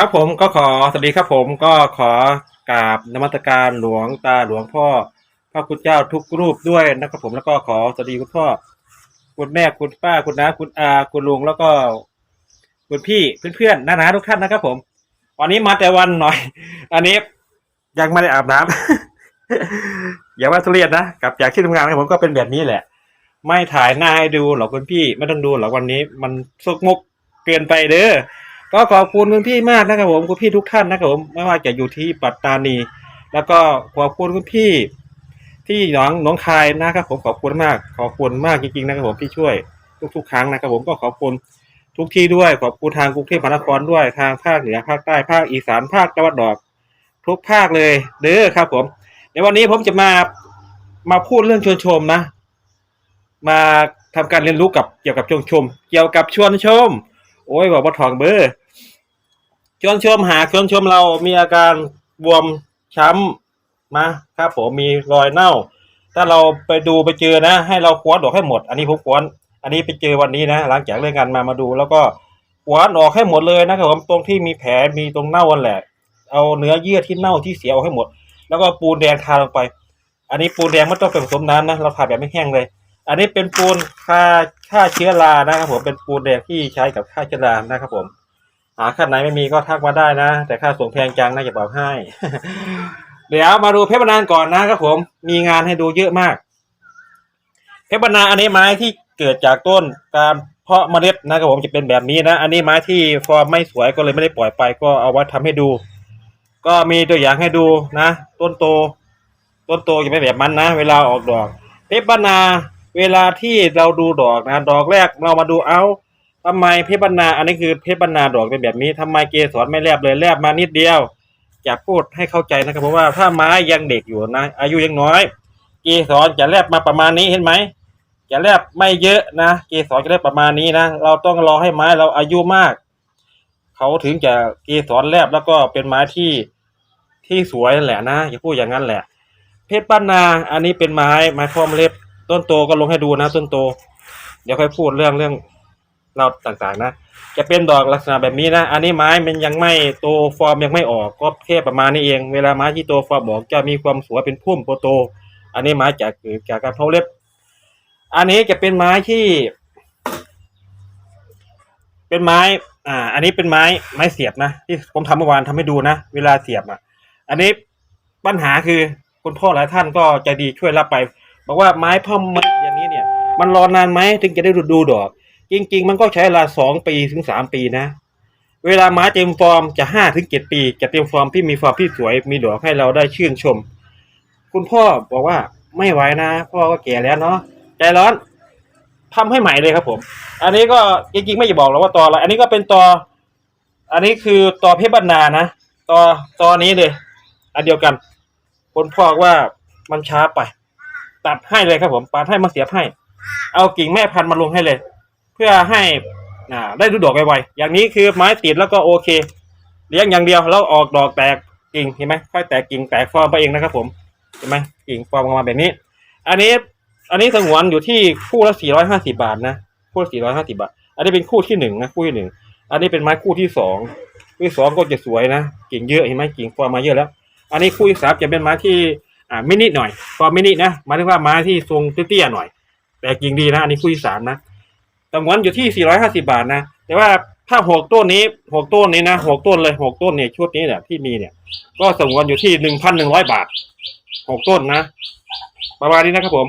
ครับผมก็ขอสวัสดีครับผมก็ขอกราบนมัสการหลวงตาหลวงพ่อพระคุณเจ้าทุกรูปด้วยนะครับผมแล้วก็ขอสวัสดีคุณพ่อ คุณแม่คุณป้าคุณน้าคุณอาคุณลุงแล้วก็คุณพี่เพื่อนๆน้าๆทุกท่านนะครับ ผม วันนี้มาแต่วันหน่อย อันนี้ยังไม่ได้อาบน้ำอย่าว่าทุเรียนนะกลับจากที่ทำงานของผมก็เป็นแบบนี้แหละ ไม่ถ่ายหน้าให้ดูหรอกคุณพี่ ไม่ต้องดูหรอกวันนี้ มันซกมกเกินไปเด้อก็ขอบคุณคุณพี่มากนะครับผมคุณพี่ทุกท่านนะครับผมไม่ว่าจะอยู่ที่ปัตตานี แล้วก็ขอบคุณคุณพี่ ที่หนองหนองคายนะครับผมขอบคุณมาก ขอบคุณมากจริงๆนะครับผมที่ช่วยทุกๆ ครั้งนะครับผมก็ขอบคุณทุกที่ด้วยขอบคุณทางกรุงเทพมหานครด้วยทางภาคเหนือภาคใต้ภาคอีสานภาคตะวันออกทุกภาคเลยเด้อครับ ผมในวันนี้ผมจะมามาพูดเรื่องชวนชมนะ มาทำการเรียนรู้กับเกี่ยวกับชวนชม เกี่ยวกับชวนชม โอ้ยบอกว่าทองเบอร์ชวนชมหาชวนชมเรามีอาการบวมช้ำ มาครับผมมีรอยเน่า ถ้าเราไปดูไปเจอนะ ให้เราคว้านออกให้หมด อันนี้ผมคว้านอันนี้ไปเจอวันนี้นะหลังจากเลิกงานมามาดู แล้วก็คว้านออกให้หมดเลยนะครับผมตรงที่มีแผลมีตรงเน่าอันแหละ เอาเนื้อเยื่อที่เน่าที่เสียออกให้หมด แล้วก็ปูนแดงทาลงไป อันนี้ปูนแดงไม่ต้องไปผสมน้ำนะเราทาแบบไม่แห้งเลย อันนี้เป็นปูนฆ่าฆ่าเชื้อรานะครับผมเป็นปูนแดงที่ใช้กับฆ่าเชื้อรานะครับผมหาขั้นไหนไม่มีก็ทักมาได้นะ แต่ค่าส่งแพงจังน่าจะบอกให้ เดี๋ยวมาดูเพชรบรรณานก่อนนะครับผม มีงานให้ดูเยอะมาก เพชรบรรณาอันนี้ไม้ที่เกิดจากต้นการเพาะเมล็ดนะครับผมจะเป็นแบบนี้นะ อันนี้ไม้ที่ฟอร์มไม่สวยก็เลยไม่ได้ปล่อยไป ก็เอาไว้ทำให้ดู ก็มีตัวอย่างให้ดูนะ ต้นโต ต้นโตจะเป็นแบบมันนะ เวลาออกดอก เพชรบรรณาเวลาที่เราดูดอกนะ ดอกแรกเรามาดูเอาทำไมเพชรบรรณาอันนี้คือเพชรบรรณาดอกเป็นแบบนี้ทำไมเกสรไม่แลบเลยแลบมานิดเดียว จะพูดให้เข้าใจนะครับเพราะว่าถ้าไม้ยังเด็กอยู่นะ อายุยังน้อยเกสรจะแลบมาประมาณนี้เห็นไหมจะแลบไม่เยอะนะเกสรจะแลบประมาณนี้นะเราต้องรอให้ไม้เราอายุมาก เขาถึงจะเกสรแลบแล้วก็เป็นไม้ที่ที่สวยนั่นแหละนะอย่าพูดอย่างนั้นแหละ เพชรบ้านนาอันนี้เป็นไม้ไม้พร้อมเล็บต้นโตก็ลงให้ดูนะต้นโต เดี๋ยวค่อยพูดเรื่องเรื่องเราต่างๆนะ จะเป็นดอกลักษณะแบบนี้นะ อันนี้ไม้มันยังไม่โตฟอร์มยังไม่ออกก็แค่ประมาณนี้เอง เวลาไม้ที่โตฟอร์มออกจะมีความสวยเป็นพุ่มโปโต อันนี้ไม้จากเกิดจากการเพาเล็บ อันนี้จะเป็นไม้ที่ เป็นไม้ อ่า อันนี้เป็นไม้ไม้เสียบนะที่ผมทำเมื่อวานทำให้ดูนะเวลาเสียบอะ อันนี้ปัญหาคือคุณพ่อหลายท่านก็ใจดีช่วยรับไป บอกว่าไม้พ่อมดอย่างนี้เนี่ย มันรอนานไหมถึงจะได้ดูดูดอก จริง ๆ มันก็ใช้เวลาสองปีถึงสามปีนะ เวลาม้เต็มฟอร์มจะห้าถึงเจ็ดปี จะเต็มฟอร์มที่มีฟอร์มที่สวย มีดอกให้เราได้ชื่นชม คุณพ่อบอกว่าไม่ไหวนะ พ่อก็แก่แล้วเนาะใจร้อนทำให้ใหม่เลยครับผม อันนี้ก็จริงๆไม่จะบอกหรอกว่าตออะไร อันนี้ก็เป็นตอ อันนี้คือตอเพชรบรรณานะ ตอตอนี้เลย อันเดียวกันคุณพ่อว่ามันช้าไป ตัดให้เลยครับผมตัดให้มาเสียบให้ เอากิ่งแม่พันธุ์มาลงให้เลย เพื่อให้อ่าได้ดูดอกไวๆอย่างนี้คือไม้ติดแล้วก็โอเค เลี้ยงอย่างเดียวแล้วออกดอกแตกกิ่งเห็นไหมค่อยแตกกิ่งแตกฟอร์มไปเองนะครับผมเห็นไหมกิ่งฟอร์มออกมาแบบนี้ อันนี้อันนี้สงวนอยู่ที่คู่ละสี่ร้อยห้าสิบาทนะคู่ละสี่ร้อยห้าสิบาท อันนี้เป็นคู่ที่หนึ่งนะคู่ที่หนึ่งอันนี้เป็นไม้คู่ที่สองคู่ที่สองก็จะสวยนะกิ่งเยอะเห็นไหมกิ่งฟอร์มมาเยอะแล้ว อันนี้คู่ที่สามจะเป็นไม้ที่อ่ามินิหน่อยฟอร์มมินินะหมายถึงว่าไม้ที่ทรงเตี้ยๆหน่อย แต่กิ่งดีนะ อันนี้คู่ที่สามนะ สงวนอยู่ที่สี่ร้อยห้าสิบาทนะ แต่ว่าถ้าหกต้นนี้หกต้นนี้นะหกต้นเลยหกต้นเนี่ยชุดนี้เนี่ยที่มีเนี่ย ก็สงวนอยู่ที่หนึ่งพันหนึ่งร้อยบาทหกต้นนะ ประมาณนี้นะครับผม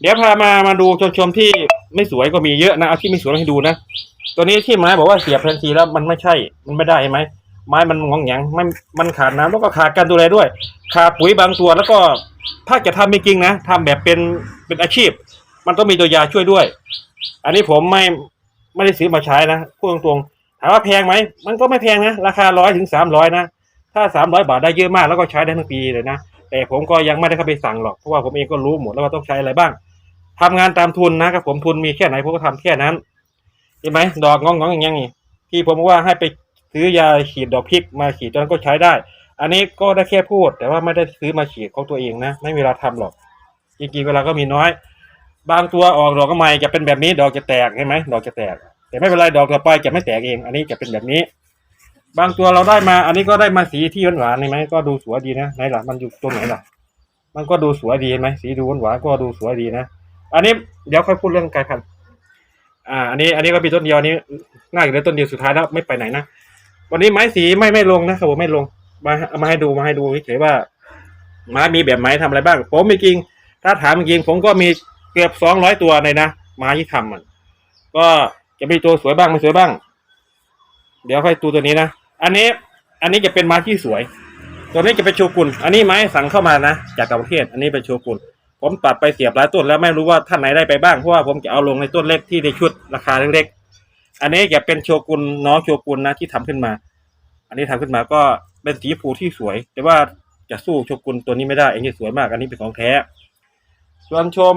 เดี๋ยวพามามาดูชมชมที่ไม่สวยก็มีเยอะนะเอาที่ไม่สวยมาให้ดูนะตัวนี้ที่ไม้บอกว่าเสียบทันทีแล้วมันไม่ใช่ มันไม่ได้ไหมไม้มันงองแงงไม่มันขาดน้ำแล้วก็ขาดการดูแลด้วย ขาดปุ๋ยบางตัวแล้วก็ถ้าจะทำจริงๆนะทำแบบเป็นเป็นอาชีพ มันต้องมีตัวยาช่วยด้วย อันนี้ผมไม่ไม่ได้ซื้อมาใช้นะพูดตรงๆถามว่าแพงไหมมันก็ไม่แพงนะราคาร้อยถึงสามร้อยนะถ้าสามร้อยบาทได้เยอะมากแล้วก็ใช้ได้ทั้งปีเลยนะแต่ผมก็ยังไม่ได้เข้าไปสั่งหรอกเพราะว่าผมเองก็รู้หมดแล้วว่าต้องใช้อะไรบ้างทำงานตามทุนนะครับผมทุนมีแค่ไหนผมก็ทำแค่นั้นเห็นไหมดอกงองงๆอย่างเงี้ยที่ผมว่าให้ไปซื้อยาฉีดดอกพริกมาฉีดตอนก็ใช้ได้ อันนี้ก็ได้แค่พูด แต่ว่าไม่ได้ซื้อมาฉีดของตัวเองนะ ไม่มีเวลาทำหรอกจริงๆเวลาก็มีน้อย บางตัวออกดอกก็ใหม่จะเป็นแบบนี้ ดอกจะแตกเห็นไหมดอกจะแตก แต่ไม่เป็นไรดอกต่อไปจะไม่แตกเอง อันนี้จะเป็นแบบนี้ บางตัวเราได้มา อันนี้ก็ได้มาสีที่หวานๆเห็นไหมก็ดูสวยดีนะไหนล่ะมันอยู่ตรงไหนล่ะ มันก็ดูสวยดีไหมสีดูหวานๆก็ดูสวยดีนะอันนี้เดี๋ยวค่อยพูดเรื่องกายพันธุ์อ่า อันนี้ อันนี้ก็มีต้นเดียวอันนี้น่าจะเลือต้นเดียวสุดท้ายแล้วไม่ไปไหนนะวันนี้ไม้สีไม่ไม่ลงนะครับผมไม่ลงมาเอามาให้ดูมาให้ดูเฉยว่าไม้มีแบบไม้ทำอะไรบ้าง ผมมีจริงถ้าถามจริงผมก็มี เกือบสองร้อยตัวเลยนะไม้ที่ทำมัน ก็จะมีตัวสวยบ้างไม่สวยบ้าง เดี๋ยวค่อยดูตัวนี้นะ อันนี้ อันนี้จะเป็นไม้ที่สวย ตัวนี้จะเป็นโชกุน อันนี้ไม้สั่งเข้ามานะ จากต่างประเทศ อันนี้เป็นโชกุน ผมตัดไปเสียบหลายต้นแล้วไม่รู้ว่าท่านไหนได้ไปบ้าง เพราะว่าผมจะเอาลงในต้นเล็กที่ในชุดราคาเล็กๆ อันนี้จะเป็นโชกุนน้องโชกุนนะที่ทำขึ้นมา อันนี้ทำขึ้นมาก็เป็นสีผูที่สวย แต่ว่าจะสู้โชกุนตัวนี้ไม่ได้ อันนี้สวยมาก อันนี้เป็นของแท้ ส่วนชม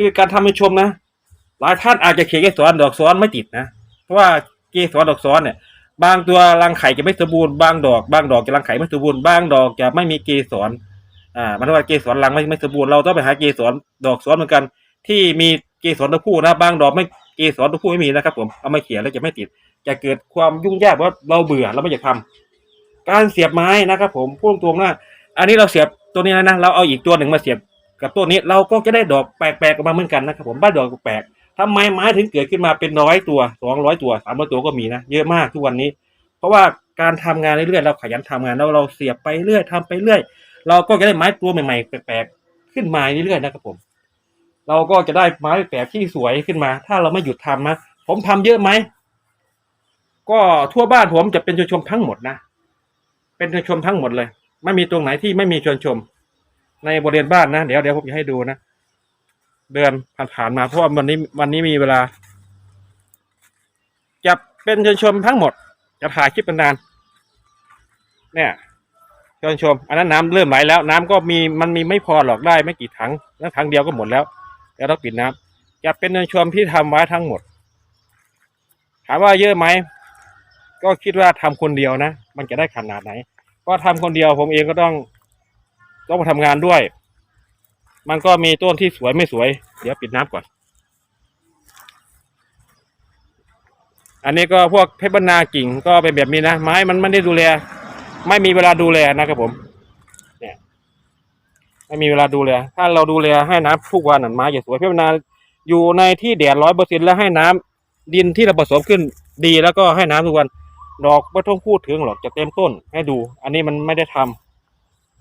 คือการทำเป็นชมนะ หลายท่านอาจจะเขียนเกสรดอกซ้อนไม่ติดนะ เพราะว่าเกสรดอกซ้อนเนี่ย บางตัวรังไข่จะไม่สมบูรณ์ บางดอก บางดอกจะรังไข่ไม่สมบูรณ์ บางดอกจะไม่มีเกสร อ่า มันเรียกว่าเกสรรังไม่ไม่สมบูรณ์ เราต้องไปหาเกสรดอกซ้อนเหมือนกัน ที่มีเกสรตัวผู้นะ บางดอกไม่เกสรตัวผู้ไม่มีนะครับ ผม เอามาเขียนแล้วจะไม่ติด จะเกิดความยุ่งยากว่าเราเบื่อเราไม่อยากทำการเสียบไม้นะครับ ผมพูดตรงๆนะ อันนี้เราเสียบตัวนี้นะเราเอาอีกตัวหนึ่งมาเสียบ กับตัวนี้เราก็จะได้ดอกแปลกๆออกมาเหมือนกันนะครับผมบ้านดอกแปลกทำไมไม้ถึงเกิดขึ้นมาเป็นร้อยตัวสองร้อยตัวสามร้อยตัวก็มีนะเยอะมากทุกวันนี้ เพราะว่าการทำงานเรื่อยๆเราขยันทำงานแล้วเราเสียบไปเรื่อยทำไปเรื่อย เราก็จะได้ไม้ตัวใหม่ๆแปลกๆขึ้นมาเรื่อยๆนะครับผม เราก็จะได้ไม้แปลกที่สวยขึ้นมา ถ้าเราไม่หยุดทำนะผมทำเยอะไหมก็ทั่วบ้านผมจะเป็นชวนชมทั้งหมดนะเป็นชวนชมทั้งหมดเลย ไม่มีตรงไหนที่ไม่มีชวนชม ในบริเวณบ้านนะเดี๋ยวเดี๋ยวผมจะให้ดูนะเดือนผ่านๆมาเพราะว่าวันนี้วันนี้มีเวลา จะเป็นเชวนชมทั้งหมด จะถ่ายคลิปเป็นนาน เนี่ยเชวนชม อันนั้นน้ำเริ่มไหลแล้ว น้ำก็มีมันมีไม่พอหรอกได้ไม่กี่ถังแล้วถังเดียวก็หมดแล้วแล้วต้องปิดน้ำจะเป็นเชวนชมที่ทำไว้ทั้งหมด ถามว่าเยอะไหมก็คิดว่าทำคนเดียวนะมันจะได้ขนาดไหน ก็ทำคนเดียวผมเองก็ต้อง ต้องมาทำงานด้วย มันก็มีต้นที่สวยไม่สวย เดี๋ยวปิดน้ำก่อน อันนี้ก็พวกเพชรบรรณากิ่งก็เป็นแบบนี้นะ ไม้มันไม่ได้ดูแล ไม่มีเวลาดูแลนะครับผม เนี่ย ไม่มีเวลาดูแล ถ้าเราดูแลให้น้ำทุกวันหน่ะไม้จะสวยเพชรบรรณาอยู่ในที่แดดร้อยเปอร์เซ็นแล้วให้น้ำดินที่เราผสมขึ้นดีแล้วก็ให้น้ำทุกวัน ดอกไม่ต้องพูดถึงหรอกจะเต็มต้นให้ดู อันนี้มันไม่ได้ทำ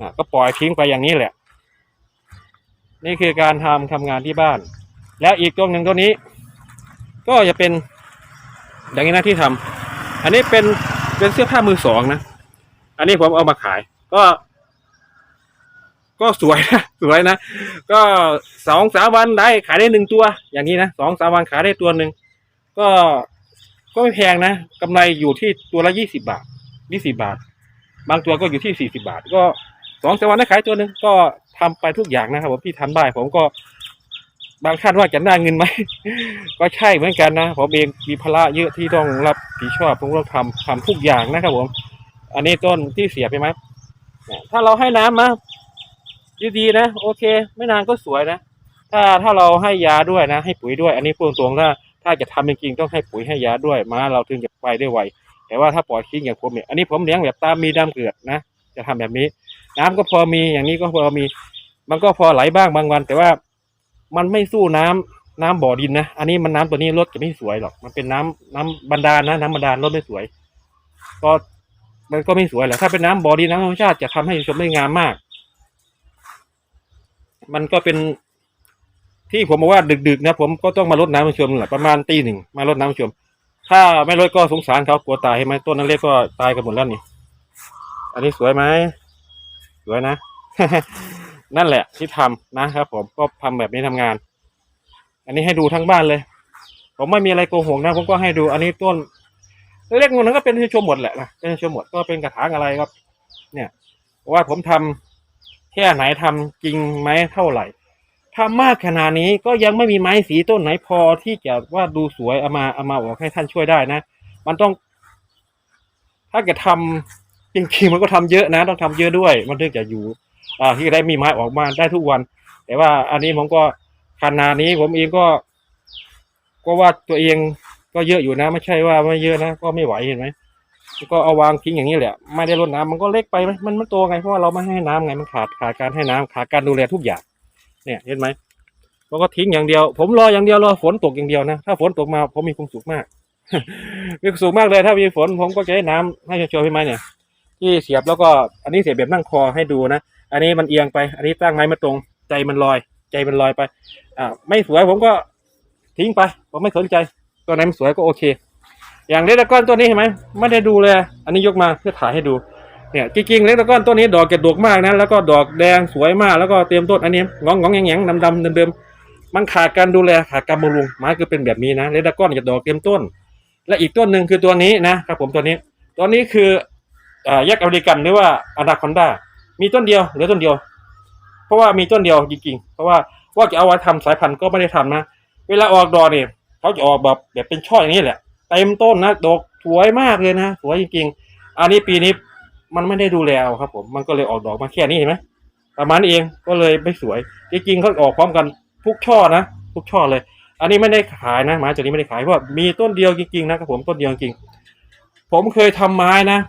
นะก็ปล่อยทิ้งไปอย่างนี้แหละ นี่คือการทำทำงานที่บ้าน แล้วอีกตัวหนึ่งตัวนี้ ก็จะเป็นอย่างนี้นะที่ทำอันนี้เป็นเป็นเสื้อผ้ามือสองนะ อันนี้ผมเอามาขาย ก็ ก็สวยนะสวยนะ ก็สองสามวันได้ขายได้หนึ่งตัว อย่างนี้นะสองสามวันขายได้ตัวหนึ่งก็ก็ไม่แพงนะกำไรอยู่ที่ตัวละยี่สิบาทยี่สิบาท บางตัวก็อยู่ที่สี่สิบาท ก็ สองสามวันได้ขายตัวหนึ่งก็ทำไปทุกอย่างนะครับผมที่ทำได้ผมก็บางท่านว่าจะได้เงินไหม ก็ใช่เหมือนกันนะผมเองมีภาระเยอะที่ต้องรับผิดชอบผมต้องทำทำทุกอย่างนะครับผม อันนี้ต้นที่เสียไปไหมถ้าเราให้น้ำมาดีๆนะ โอเค ไม่นานก็สวยนะ ถ้าถ้าเราให้ยาด้วยนะ ให้ปุ๋ยด้วย อันนี้พูดตรงๆถ้าถ้าจะทำจริงๆต้องให้ปุ๋ยให้ยาด้วยมาเราถึงจะไปได้ไวแต่ว่าถ้าปล่อยทิ้งอย่างผมเนี่ยอันนี้ผมเลี้ยงแบบตามมีดำเกลือดนะจะทำแบบนี้ น้ำก็พอมีอย่างนี้ก็พอมี มันก็พอไหลบ้างบางวัน แต่ว่ามันไม่สู้น้ำน้ำบ่อดินนะอันนี้มันน้ำตัวนี้รถจะไม่สวยหรอก มันเป็นน้ำน้ำบรรดาลนะ น้ำบรรดาลรถไม่สวย ก็มันก็ไม่สวยแหละถ้าเป็นน้ำบ่อดินน้ำธรรมชาติจะทำให้ชมได้งามมาก มันก็เป็นที่ผมบอกว่าดึกๆนะผมก็ต้องมารดน้ำชมแหละประมาณตีหนึ่งมารดน้ำชม ถ้าไม่รดก็สงสารเขากลัวตายใช่ไหมต้นนั้นเล็กก็ตายกันหมดแล้วนี่ อันนี้สวยไหม วยนะ นั่นแหละที่ทำนะครับ ผมก็ทำแบบนี้ทำงาน อันนี้ให้ดูทั้งบ้านเลย ผมไม่มีอะไรโกหกนะผมก็ให้ดู อันนี้ต้นเล็กๆนั้นก็เป็นที่ชมหมดแหละนะเป็นที่ชมหมดก็เป็นกระถางอะไรครับ เนี่ยว่าผมทำแค่ไหนทำจริงไหมเท่าไหร่ทำมากขนาดนี้ก็ยังไม่มีไม้สีต้นไหนพอที่จะว่าดูสวยเอามาเอามาออกให้ท่านช่วยได้นะ มันต้อง ถ้าเกิดทำ จริงๆมันก็ทำเยอะนะ ต้องทำเยอะด้วย มันถึงจะอยู่ อ่าที่ได้มีไม้ออกมาได้ทุกวัน แต่ว่าอันนี้ผมก็ขนาดนี้ผมเองก็ ก็ว่าตัวเองก็เยอะอยู่นะ ไม่ใช่ว่าไม่เยอะนะก็ไม่ไหวเห็นไหมก็เอาวางทิ้งอย่างนี้แหละ ไม่ได้รดน้ำมันก็เล็กไปไหมมันมันโตไงเพราะว่าเราไม่ให้น้ำไงมันขาดขาดการให้น้ำขาดการดูแลทุกอย่างเนี่ยเห็นไหมเราก็ทิ้งอย่างเดียว ผมรออย่างเดียวรอฝนตกอย่างเดียวนะถ้าฝนตกมาผมมีความสุขมากมีความสุขมากเลย ถ้ามีฝนผมก็จะให้น้ำให้โชว์พี่ไม้เนี่ย ที่เสียบแล้วก็อันนี้เสียบแบบนั่งคอให้ดูนะ อันนี้มันเอียงไป อันนี้ตั้งไม้มาตรง ใจมันลอย ใจมันลอยไป อ่า ไม่สวยผมก็ทิ้งไป ผมไม่สนใจ ตัวไหนมันสวยก็โอเค อย่างเล็กตะก้อนตัวนี้เห็นไหมไม่ได้ดูเลย อันนี้ยกมาเพื่อถ่ายให้ดู เนี่ยจริงๆเล็กตะก้อนตัวนี้ดอกเกดดกมากนะ แล้วก็ดอกแดงสวยมาก แล้วก็เตรียมต้นอันนี้งองงองแงงแงงดำดำเดิมๆมันขาดการดูแลขาดการบำรุงไม้คือเป็นแบบนี้นะเล็กตะก้อนจะดอกเตรียมต้น และอีกต้นหนึ่งคือตัวนี้นะครับผมตัวนี้ ตัวนี้คือ ยักษ์อเมริกันหรือว่าอนาคอนดามีต้นเดียวเหลือต้นเดียว เพราะว่ามีต้นเดียวจริงๆ เพราะว่าว่าจะเอาไว้ทำสายพันธุ์ก็ไม่ได้ทำนะ เวลาออกดอกเนี่ยเขาจะออกแบบแบบเป็นช่ออย่างนี้แหละเต็มต้นนะดอกสวยมากเลยนะสวยจริงๆ อันนี้ปีนี้มันไม่ได้ดูแลครับ ผมมันก็เลยออกดอกมาแค่นี้เห็นไหมประมาณนี้เองก็เลยไม่สวย จริงๆเขาออกพร้อมกันทุกช่อนะทุกช่อเลย อันนี้ไม่ได้ขายนะไม้ตัวนี้ไม่ได้ขายเพราะว่ามีต้นเดียวจริงๆนะครับผมต้นเดียวจริงผมเคยทำไม้นะ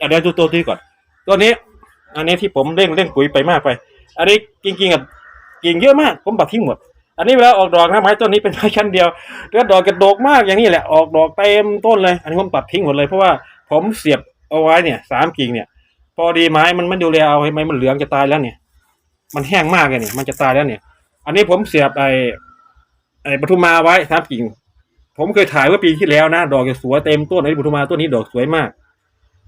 อะเดี๋ยวดูตัวที่ก่อน ตัวนี้ อันนี้ที่ผมเร่งเร่งปุ๋ยไปมากไป อันนี้จริงๆอะกิ่งเยอะมาก ผมปัดทิ้งหมด อันนี้เวลาออกดอกนะไม้ต้นนี้เป็นไม้ชั้นเดียวแล้วดอกกระโดกมากอย่างนี้แหละ ออกดอกเต็มต้นเลย อันนี้ผมตัดทิ้งหมดเลยเพราะว่าผมเสียบเอาไว้เนี่ยสามกิ่งเนี่ย พอดีไม้มันไม่ดูแลเอาให้ไม้มันเหลืองจะตายแล้วเนี่ย มันแห้งมากเลยเนี่ยมันจะตายแล้วเนี่ย อันนี้ผมเสียบไอ้ไอ้ปทุมมาไว้สามกิ่ง ผมเคยถ่ายเมื่อปีที่แล้วนะ ดอกจะสวยเต็มต้นไอ้ปทุมมาต้นนี้ดอกสวยมาก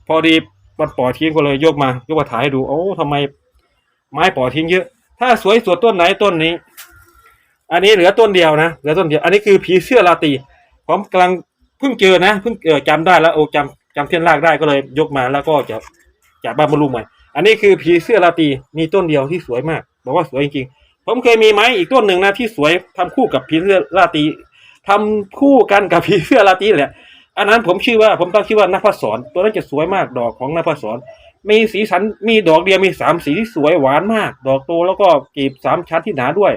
พอดีมันปล่อยทิ้งก็เลยยกมายกมาถ่ายให้ดูโอ้ทำไมไม้ปล่อยทิ้งเยอะ ถ้าสวยสวดต้นไหนต้นนี้ อันนี้เหลือต้นเดียวนะเหลือต้นเดียว อันนี้คือผีเสื้อราตีผมกำลังเพิ่งเจอนะเพิ่งเออจำได้แล้วโอ้จำจำเทียนรากได้ก็เลยยกมาแล้วก็จะจะบำรุงใหม่ อันนี้คือผีเสื้อราตีมีต้นเดียวที่สวยมาก บอกว่าสวยจริงๆ ผมเคยมีไม้อีกต้นหนึ่งนะที่สวยทำคู่กับผีเสื้อราตีทำคู่กันกับผีเสื้อราตีแหละ อันนั้นผมชื่อว่าผมตั้งชื่อว่านภศรตัวนั้นจะสวยมากดอกของนภศรมีสีสันมีดอกเดียวมีสามสีที่สวยหวานมาก ดอกโตแล้วก็กลีบสามชั้นที่หนาด้วย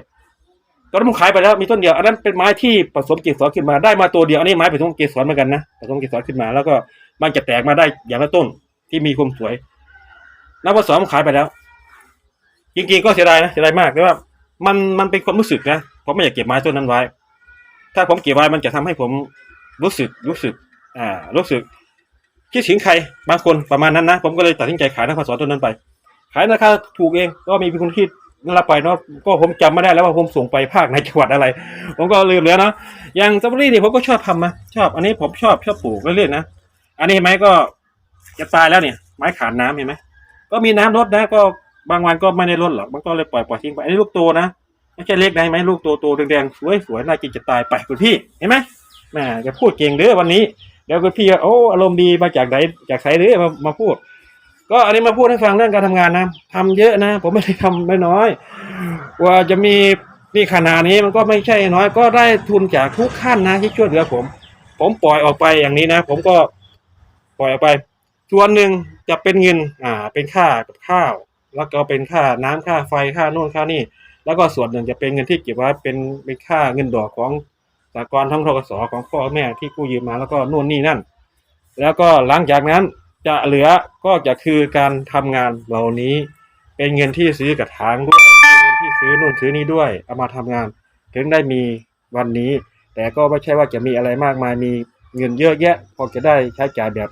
ตอนนั้นผมขายไปแล้วมีต้นเดียว อันนั้นเป็นไม้ที่ผสมเกสรขึ้นมาได้มาตัวเดียวอันนี้ไม้ผสมเกสรเหมือนกันนะผสมเกสรขึ้นมาแล้วก็มันจะแตกมาได้อย่างละต้นที่มีความสวยนภศรผมขายไปแล้ว จริงๆก็เสียดายนะเสียดายมากแต่ว่า มันมันเป็นความรู้สึกนะผมไม่อยากเก็บไม้ต้นนั้นไว้ ถ้าผมเก็บไว้มันจะทำให้ผมรู้สึกรู้สึก อ่า รู้สึกคิดถึงใครบางคนประมาณนั้นนะ ผมก็เลยตัดสินใจขายนครสวรรค์ต้นนั้นไป ขายราคาถูกเองก็มีคนที่รับไปเนาะก็ผมจำไม่ได้แล้วว่าผมส่งไปภาคในจังหวัดอะไร ผมก็ลืมแล้วเนาะอย่างสตรอเบอรี่นี่ผมก็ชอบทำนะชอบอันนี้ผมชอบชอบปลูกเรื่อยๆนะอันนี้เห็นไหมก็จะตายแล้วเนี่ย ไม้ขาดน้ำเห็นไหมก็มีน้ำลดนะก็บางวันก็ไม่ได้ลดหรอกมันก็เลยปล่อยปล่อยทิ้งไปอันนี้ลูกโตนะไม่ใช่เล็กนะเห็นไหมลูกโตโตแดงๆสวยสวยน่ากินจะตายไปคุณพี่เห็นไหมแหมจะพูดเก่งเด้อวันนี้ เดี๋ยวคุณพี่ก็โอ้อารมณ์ดีมาจากไหนจากไสเด้อมามาพูด ก็อันนี้มาพูดให้ฟังเรื่องการทำงานนะทำเยอะนะ ผมไม่ได้ทำไม่น้อยว่าจะมีนี่ขนาดนี้มันก็ไม่ใช่น้อย ก็ได้ทุนจากทุกขั้นนะที่ช่วยเหลือผม ผมปล่อยออกไปอย่างนี้นะ ผมก็ปล่อยออกไปส่วนหนึ่งจะเป็นเงินอ่าเป็นค่ากับข้าว แล้วก็เป็นค่าน้ำค่าไฟค่าโน่นค่านี่แล้วก็ส่วนหนึ่งจะเป็นเงินที่เก็บไว้เป็นเป็นค่าเงินดอกของ สากลทั้งทกสของพ่อแม่ที่กู้ยืมมาแล้วก็นู่นนี่นั่น แล้วก็หลังจากนั้นจะเหลือก็จะคือการทำงานเหล่านี้ เป็นเงินที่ซื้อกระถางด้วยเป็นเงินที่ซื้อนู่นซื้อนี่ด้วยเอามาทำงาน ถึงได้มีวันนี้ แต่ก็ไม่ใช่ว่าจะมีอะไรมากมายมีเงินเยอะแยะ พอจะได้ใช้จ่ายแบบ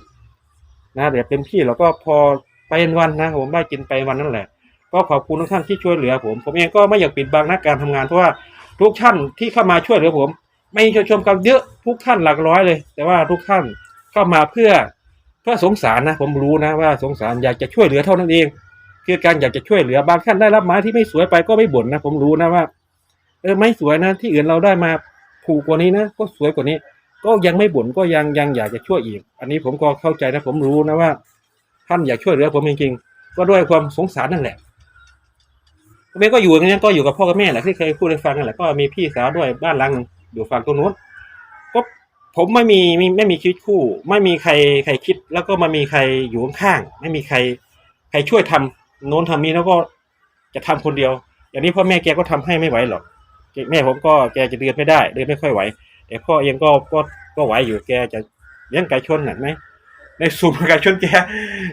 นะแบบเต็มที่แล้วก็พอไปวันนะผมได้กินไปวันนั่นแหละ ก็ขอบคุณทุกท่านที่ช่วยเหลือผม ผมเองก็ไม่อยากปิดบังนักการทำงานเพราะว่าทุกท่านที่เข้ามาช่วยเหลือผม ไม่ชมชมกันเยอะทุกท่านหลักร้อยเลย แต่ว่าทุกท่านเข้ามาเพื่อเพื่อสงสารนะ ผมรู้นะว่าสงสารอยากจะช่วยเหลือเท่านั้นเองคือการอยากจะช่วยเหลือบางท่านได้รับไม้ที่ไม่สวยไปก็ไม่บ่นนะ ผมรู้นะว่า เออไม่สวยนะ ที่อื่นเราได้มาถูกกว่านี้นะก็สวยกว่านี้ ก็ยังไม่บ่นก็ยังยังอยากจะช่วยอีก อันนี้ผมก็เข้าใจนะ ผมรู้นะว่า ท่านอยากช่วยเหลือผมจริงๆก็ด้วยความสงสารนั่นแหละผมเองก็อยู่อย่างนี้ก็อยู่กับพ่อกับแม่แหละที่เคยพูดให้ฟังนั่นแหละก็มีพี่สาวด้วยบ้านหลังนึง อยู่ฝั่งตรงนู้นก็ผมไม่มีมีไม่มีชีวิตคู่ ไม่มีใครใครคิด แล้วก็ไมามีใครอยู่ข้างๆไม่มีใคร ใครช่วยทำโน้นทำนี้แล้วก็จะทำคนเดียว อย่างนี้พ่อแม่แกก็ทำให้ไม่ไหวหรอกแม่ผมก็แกจะเดินไม่ได้เดินไม่ค่อยไหว แต่พ่อเองก็ก็ก็ไหวอยู่แกจะเลี้ยงไก่ชนหนักไหมในสูตรไก่ชนแก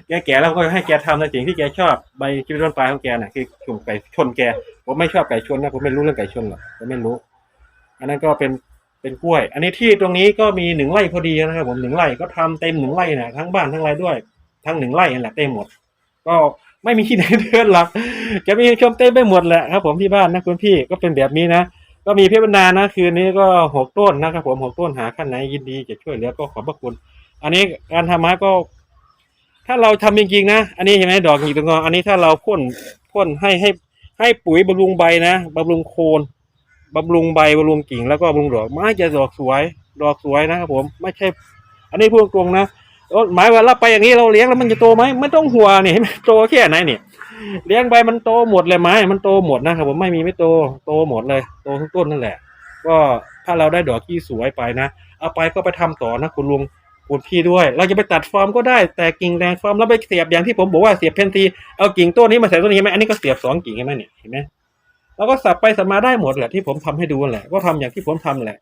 แกแก่แล้วก็ให้แกทำในสิ่งที่แกชอบใบชีวิตต้นปลายของแกน่ะคือสุ่มไก่ชนแกผมไม่ชอบไก่ชนนะผมไม่รู้เรื่องไก่ชนหรอกผมไม่รู้ อันนั้นก็เป็นเป็นกล้วย อันนี้ที่ตรงนี้ก็มีหนึ่งไร่พอดีนะครับ ผมหนึ่งไร่ก็ทำเต็มหนึ่งไร่นะทั้งบ้านทั้งไรด้วย ทั้งหนึ่งไร่นั่นแหละเต็มหมด ก็ไม่มีที่ไหนเดินหรอกจะมีชมเต็มไปหมดแหละครับ ผมที่บ้านนะคุณพี่ก็เป็นแบบนี้นะก็มีเพชรบรรดานะคืนนี้ก็หกต้นนะครับผมหกต้นหาขั้นไหนยินดีจะช่วยเหลือก็ขอบพระคุณ อันนี้การทำไม้ก็ ถ้าเราทำจริงๆนะ อันนี้เห็นไหมดอกหยีตรงออันนี้ถ้าเราพ่นพ่นให้ให้ให้ปุ๋ยบำรุงใบนะบำรุงโคน บำรุงใบบำรุงกิ่งแล้วก็บำรุงดอกไม้จะดอกสวย ดอกสวยนะครับผมไม่ใช่ อันนี้พูดตรงนะหมายว่าเราไปอย่างนี้เราเลี้ยงแล้วมันจะโตไหมไม่ต้องห่วงนี่เห็นไหมโตแค่ไหนเนี่ยเลี้ยงไปมันโตหมดเลยไม้มันโตหมดนะครับผมไม่มีไม่โตโตหมดเลย โตทุกต้นนั่นแหละ ก็ถ้าเราได้ดอกที่สวยไปนะเอาไปก็ไปทำต่อนะคุณลุงคุณพี่ด้วย เราจะไปตัดฟอร์มก็ได้แต่กิ่งแดงฟอร์มแล้วไปเสียบอย่างที่ผมบอกว่าเสียบเพนทีเอากิ่งต้นนี้มาใส่ต้นนี้ไหมอันนี้ก็เสียบสองกิ่งเห็นไหมเนี่ยเห็นไหม เราก็สับไปสับมาได้หมดแหละที่ผมทำให้ดูนั่นแหละ ก็ทำอย่างที่ผมทำแหละ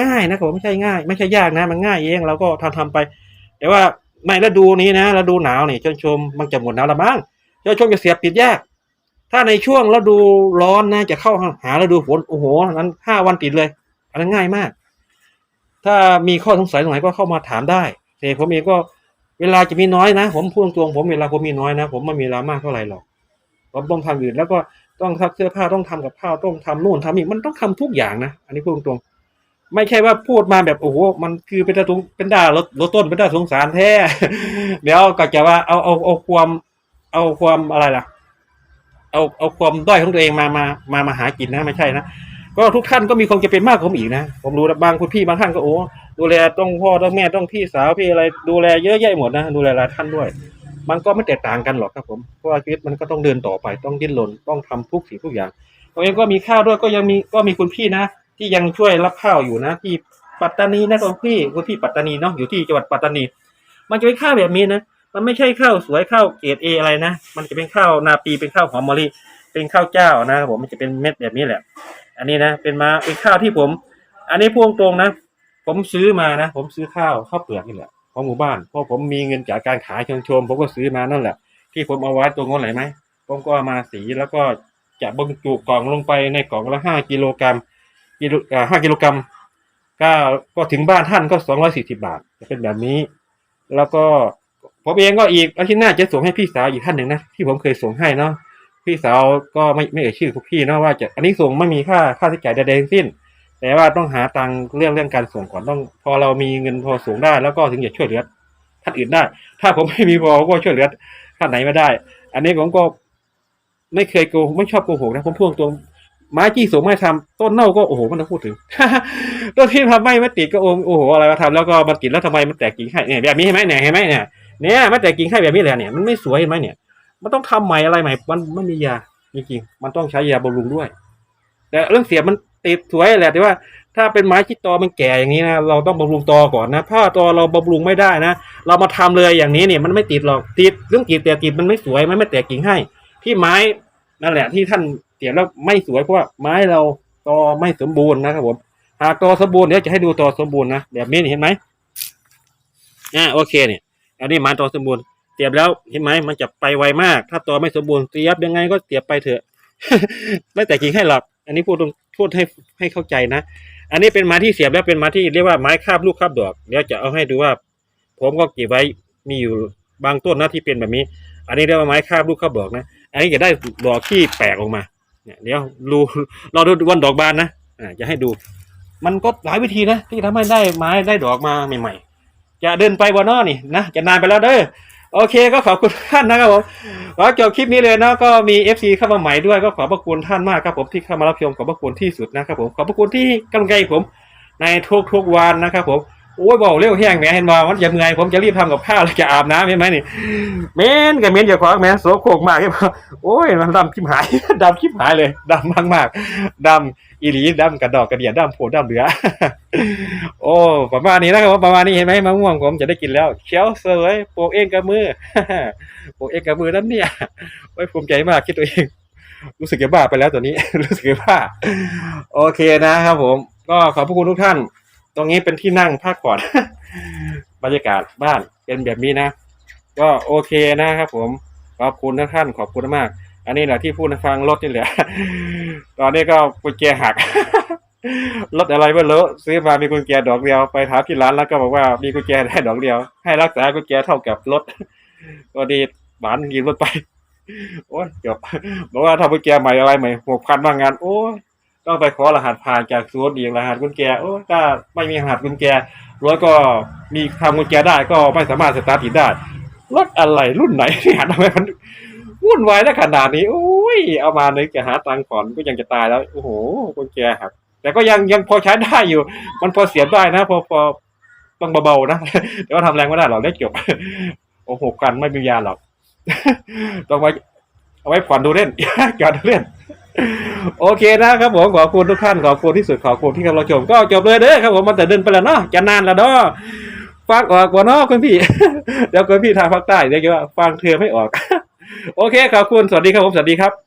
ง่ายนะครับผมไม่ใช่ง่าย ไม่ใช่ยากนะ มันง่ายเองเราก็ทำทำไป แต่ว่าในฤดูนี้นะฤดูหนาวนี่ชมชมมันจะหมดหนาวละมั้งชมชมจะเสียบปิดยาก ถ้าในช่วงฤดูร้อนนะจะเข้าหาฤดูฝนโอ้โหนั้นห้าวันติดเลย อันนั้นง่ายมาก ถ้ามีข้อสงสัยตรงไหนก็เข้ามาถามได้แต่ผมเองก็เวลาจะมีน้อยนะ ผมพูดตรงผมเวลาผมมีน้อยนะ ผมไม่มีเวลามากเท่าไหร่หรอกผมต้องทำอื่นแล้วก็ ต้องซักเสื้อผ้าต้องทำกับข้าวต้องทำนู่นทำนี่มันต้องทำทุกอย่างนะอันนี้พูดตรงๆไม่ใช่ว่าพูดมาแบบโอ้โหมันคือเป็นตาตุงเป็นด่าลดลดต้นเป็นด่าสงสารแท้เดี๋ยวก็จะว่าเอาเอาเอาความ เอาความอะไรล่ะ เอาเอาความด้อยของตัวเองมามามามาหากินนะไม่ใช่นะก็ทุกท่านก็มีความจะเป็นมากกว่าผมอีกนะผมรู้นะบางคุณพี่บางท่านก็โอ้ดูแลต้องพ่อต้องแม่ต้องพี่สาวพี่อะไร ดูแลเยอะแยะหมดนะดูแลหลายท่านด้วย มันก็ไม่แตกต่างกันหรอกครับผม เพราะว่าชีวิตมันก็ต้องเดินต่อไปต้องดิ้นรนต้องทำทุกสิ่งทุกอย่างตัวเองก็มีข้าวด้วยก็ยังมีก็มีคุณพี่นะ ที่ยังช่วยรับข้าวอยู่นะ ที่ปัตตานีนะคุณพี่คุณพี่ปัตตานีเนาะอยู่ที่จังหวัดปัตตานี มันจะเป็นข้าวแบบนี้นะมันไม่ใช่ข้าวสวยข้าวเกรดเออะไรนะมันจะเป็นข้าวนาปีเป็นข้าวหอมมะลิเป็นข้าวเจ้านะครับผมมันจะเป็นเม็ดแบบนี้แหละ อันนี้นะเป็นมาเป็นข้าวที่ผม อันนี้พูดตรงนะ ผมซื้อมานะ ผมซื้อข้าวข้าวเปลือกนี่แหละ ของหมู่บ้านเพราะผมมีเงินจากการขายเชิงชม ผมก็ซื้อมานั่นแหละ ที่ผมเอาไว้ตรงนั้นไหนไหมผมก็เอามาสีแล้วก็จะบรรจุกล่องลงไปในกล่องละห้ากิโลกรัมกิโลห้ากิโลกรัมก็ก็ถึงบ้านท่านก็สองร้อยสี่สิบาทจะเป็นแบบนี้ แล้วก็ผมเองก็อีกอาทิตย์หน้าจะส่งให้พี่สาวอีกท่านหนึ่งนะที่ผมเคยส่งให้เนาะพี่สาวก็ไม่ไม่เอ่ยชื่อพวกพี่เนาะว่าจะอันนี้ส่งไม่มีค่าค่าใช้จ่ายใดๆทั้งสิ้น แต่ว่าต้องหาตังค์เรื่องเรื่องการส่งก่อนต้อง พอเรามีเงินพอส่งได้ แล้วก็ถึงจะช่วยเหลือท่านอื่นได้ ถ้าผมไม่มีพอก็ช่วยเหลือท่านไหนไม่ได้ อันนี้ผมก็ไม่เคยโกหกไม่ชอบโกหกนะผมพูดตรงไม้จี้ส่งไม่ทำต้นเน่าก็โอ้โหมันต้องพูดถึงต้นที่ทำไม่ไม่ติดก็โอ้โอ้โหอะไรมาทำแล้วก็มันติดแล้วทำไมมันแตกกิ่งให้เนี่ยแบบนี้เห็นไหมเนี่ยเห็นไหมเนี่ยเนี่ยมันแตกกิ่งให้แบบนี้แหละเนี่ยมันไม่สวยเห็นไหมเนี่ย มันต้องทำใหม่อะไรใหม่ มันไม่มียาจริงๆมันต้องใช้ยาบำรุงด้วย แต่เรื่องเสียบมัน ติดสวยแหละแต่ว่าถ้าเป็นไม้ที่ตอมันแก่อย่างนี้นะเราต้องบำรุงตอก่อนนะถ้าตอเราบำรุงไม่ได้นะ เรามาทำเลยอย่างนี้เนี่ยมันไม่ติดหรอกติดเรื่องติดแต่ติดมันไม่สวยมันไม่แตกกิ่งให้ ที่ไม้นั่นแหละที่ท่านเสียบแล้วไม่สวยเพราะว่าไม้เราตอไม่สมบูรณ์นะครับผมหากตอสมบูรณ์เดี๋ยวจะให้ดูตอสมบูรณ์นะแบบนี้นี่เห็นไหมอ่าโอเคเนี่ยอันนี้ไม้ตอสมบูรณ์เสียบแล้วเห็นไหมมันจะไปไวมาก ถ้าตอไม่สมบูรณ์เสียบยังไงก็เสียบไปเถอะ ไม่แต่กิ่งให้หรอกอันนี้พูดตรง พูดให้ให้เข้าใจนะ อันนี้เป็นไม้ที่เสียบแล้วเป็นไม้ที่เรียกว่าไม้คาบลูกคาบดอก เดี๋ยวจะเอาให้ดูว่า ผมก็เก็บไว้มีอยู่บางต้นนะที่เป็นแบบนี้ อันนี้เรียกว่าไม้คาบลูกคาบดอกนะ อันนี้จะได้ดอกที่แปลกออกมาเนี่ยเดี๋ยวดูเราดูวันดอกบานนะอ่าจะให้ดู มันก็หลายวิธีนะที่ทำให้ได้ไม้ได้ดอกมาใหม่ ๆ จะเดินไปบนนอนี่นะจะนานไปแล้วเด้อ โอเคก็ขอบคุณท่านนะครับผมขอจบคลิปนี้เลยนะก็มี FC เข้ามาใหม่ด้วยก็ขอบพระคุณท่านมากครับผมที่เข้ามารับชมขอบพระคุณที่สุดนะครับผมขอบพระคุณที่กำลังใจผมในทุกๆวันนะครับผม โอ้ยบอกเร็วแห้งแหม่เห็นว่ามันจะเมื่อยผมจะรีบทำกับข้าวแล้วจะอาบน้ำเห็นไหมนี่เม้นกับเม้นอย่าขวาแม่โสโครกมากเห็นปะโอ้ยมันดำชิบหายดำชิบหายเลยดำมากมากๆดำอีหลีดำกระดอกกระเดียดำโผล่ดำเหลือ โอ้ประมาณนี้นะครับประมาณนี้เห็นไหมมะม่วงผมจะได้กินแล้วเขียวเสวยปลูกเองกับมือปลูกเองกับมือนั่นเนี่ยโอ้ยภูมิใจมากคิดตัวเอง รู้สึกจะบ้าไปแล้วตัวนี้ รู้สึกจะบ้าโอเคนะครับผม ก็ขอบพระคุณทุกท่าน ตรงนี้เป็นที่นั่งพักผ่อนบรรยากาศบ้านเป็นแบบนี้นะ ก็โอเคนะครับผมขอบคุณทุกท่านขอบคุณมาก อันนี้แหละที่พูดฟังรถนี่แหละ ตอนนี้ก็กุญแจหักรถอะไรไม่รู้ซื้อมามีกุญแจดอกเดียวไปถามที่ร้านแล้วก็บอกว่ามีกุญแจได้ดอกเดียว ให้รักษากุญแจเท่ากับรถก็ดีหวานยืมรถไป โอ้ยจบบอกว่าถ้ากุญแจใหม่อะไรใหม่หกพันบางงาน โอ้ย ต้องไปขอรหัสผ่านจากศูนย์อีกรหัสกุญแจโอ้ยถ้าไม่มีรหัสกุญแจรถก็มีทำกุญแจได้ก็ไม่สามารถสตาร์ทติดได้รถอะไรรุ่นไหนที่หาทำไมมันวุ่นวายได้ขนาดนี้โอ้ยเอามานึกจะหาตังค์ก่อนก็ยังจะตายแล้วโอ้โหกุญแจหักแต่ก็ยังยังพอใช้ได้อยู่ มันพอเสียบได้นะ พอพอต้องเบาๆนะแต่ว่าทำแรงไม่ได้หรอกได้จบโอ้โหกันไม่มียาหรอกต้องไว้เอาไว้ผ่อนดูเล่นจอดดูเล่น โอเคนะครับผมขอบคุณทุกท่านขอบคุณที่สุดขอบคุณที่กำลังชมก็จบเลยเด้อครับผมมันแต่เดินไปแล้วเนาะจะนานแล้วเนาะฟังออกกว่าเนาะคุณพี่ เดี๋ยวคุณพี่ทางภาคใต้เดี๋ยวจะว่าฟังเธอไม่ออก โอเคขอบคุณสวัสดีครับผมสวัสดีครับ